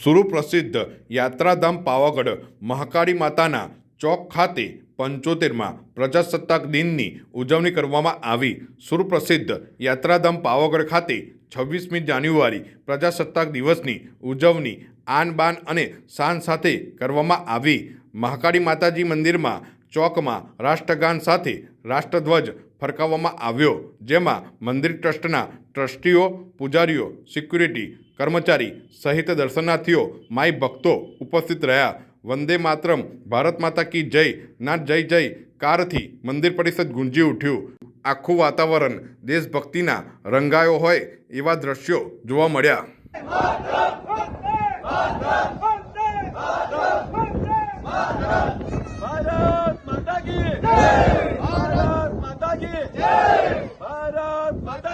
સુપ્રસિદ્ધ યાત્રાધામ પાવાગઢ, મહાકાળી માતાના ચોક ખાતે પંચોતેરમાં પ્રજાસત્તાક દિનની ઉજવણી કરવામાં આવી. સુપ્રસિદ્ધ યાત્રાધામ પાવાગઢ ખાતે છવ્વીસમી જાન્યુઆરી પ્રજાસત્તાક દિવસની ઉજવણી આન બાન અને શાન સાથે કરવામાં આવી. મહાકાળી માતાજી મંદિરમાં ચોકમાં રાષ્ટ્રગાન સાથે રાષ્ટ્રધ્વજ ફરકાવવામાં આવ્યો જેમાં મંદિર ટ્રસ્ટના ટ્રસ્ટીઓ પૂજારીઓ સિક્યુરિટી કર્મચારી સહિત દર્શનાર્થીઓ માય ભક્તો ઉપસ્થિત રહ્યા વંદે માતરમ ભારત માતા કી જય ના જય જય કારથી મંદિર પરિષદ ગુંજી ઉઠ્યું આખું વાતાવરણ દેશભક્તિના રંગાયો હોય એવા દ્રશ્યો જોવા મળ્યા ભારત